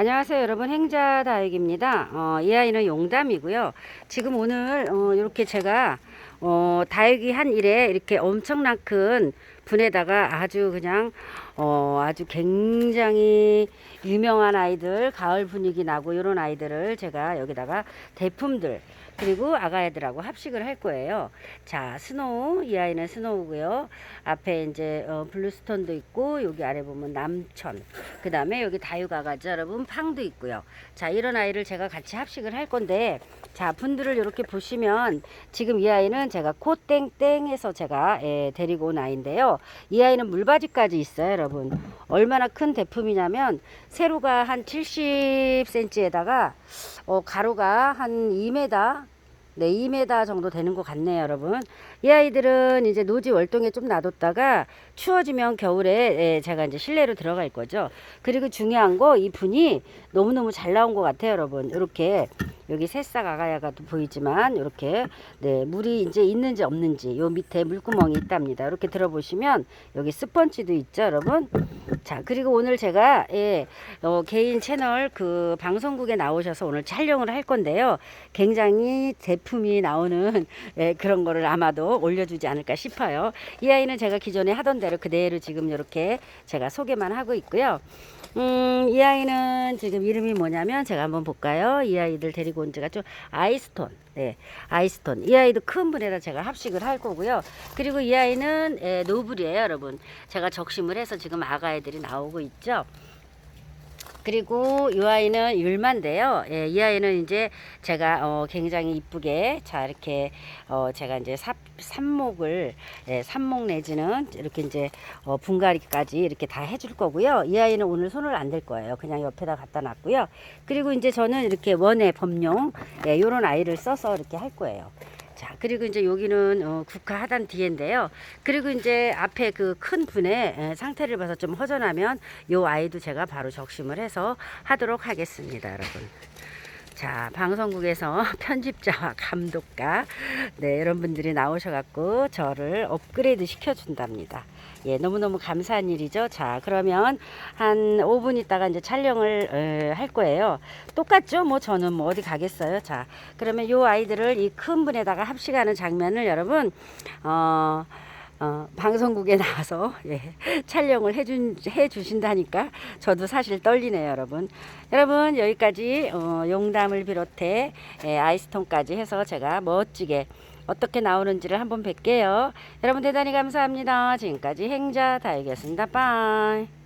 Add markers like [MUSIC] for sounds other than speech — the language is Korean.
안녕하세요 여러분. 행자 다육입니다. 어, 이 아이는 용담이고요. 지금 오늘 어, 이렇게 제가 어, 다육이 한 일에 이렇게 엄청난 큰 분에다가 아주 그냥 어, 아주 굉장히 유명한 아이들 가을 분위기 나고 이런 아이들을 제가 여기다가 대품들 그리고 아가애들하고 합식을 할 거예요. 자, 스노우 이 아이는 스노우고요. 앞에 이제 어, 블루스톤도 있고 여기 아래 보면 남천. 그다음에 여기 다육아가죠, 여러분 팡도 있고요. 자, 이런 아이를 제가 같이 합식을 할 건데 자, 분들을 이렇게 보시면 지금 이 아이는 제가 코땡땡해서 제가 예, 데리고 온 아이인데요. 이 아이는 물바지까지 있어요, 여러분. 얼마나 큰 대품이냐면 세로가 한 70cm에다가 어, 가로가 한 2m 네, 2m 정도 되는 것 같네요, 여러분. 이 아이들은 이제 노지 월동에 좀 놔뒀다가 추워지면 겨울에 예, 제가 이제 실내로 들어갈 거죠. 그리고 중요한 거 이 분이 너무너무 잘 나온 것 같아요, 여러분. 이렇게 여기 새싹 아가야가도 보이지만 이렇게 네, 물이 이제 있는지 없는지 요 밑에 물구멍이 있답니다. 이렇게 들어보시면 여기 스펀지도 있죠, 여러분. 자, 그리고 오늘 제가 예, 어, 개인 채널 그 방송국에 나오셔서 오늘 촬영을 할 건데요. 굉장히 제품이 나오는 예, 그런 거를 아마도 올려주지 않을까 싶어요. 이 아이는 제가 기존에 하던 대로 그대로 지금 이렇게 제가 소개만 하고 있고요. 음, 이 아이는 지금 이름이 뭐냐면 제가 한번 볼까요? 이 아이들 데리고 온 지가 좀 아이스톤. 네, 아이스톤. 이 아이도 큰 분에다 제가 합식을 할 거고요. 그리고 이 아이는 예, 노블이에요, 여러분. 제가 적심을 해서 지금 아가 애들이 나오고 있죠. 그리고 이 아이는 율마인데요. 예, 이 아이는 이제 제가 어, 굉장히 이쁘게 자 이렇게 어, 제가 이제 삽, 삽목을 예, 삽목 내지는 이렇게 이제 어, 분갈이까지 이렇게 다 해줄 거고요. 이 아이는 오늘 손을 안 댈 거예요. 그냥 옆에다 갖다 놨고요. 그리고 이제 저는 이렇게 원예 범용 예, 요런 아이를 써서 이렇게 할 거예요. 자, 그리고 이제 여기는 어, 국화 하단 뒤인데요. 그리고 이제 앞에 그 큰 분의 에, 상태를 봐서 좀 허전하면 요 아이도 제가 바로 적심을 해서 하도록 하겠습니다, 여러분. 자, 방송국에서 [LAUGHS] 편집자와 감독가, 네, 이런 분들이 나오셔갖고 저를 업그레이드 시켜준답니다. 예, 너무너무 감사한 일이죠. 자, 그러면 한 5분 있다가 이제 촬영을 에, 할 거예요. 똑같죠? 뭐 저는 뭐 어디 가겠어요. 자, 그러면 요 아이들을 이 큰 분에다가 합식하는 장면을 여러분, 어, 어, 방송국에 나와서 예, 촬영을 해준, 해주신다니까 저도 사실 떨리네요, 여러분. 여러분, 여기까지 어, 용담을 비롯해 예, 아이스톤까지 해서 제가 멋지게 어떻게 나오는지를 한번 뵐게요. 여러분 대단히 감사합니다. 지금까지 행자 다이겠습니다. 빠이.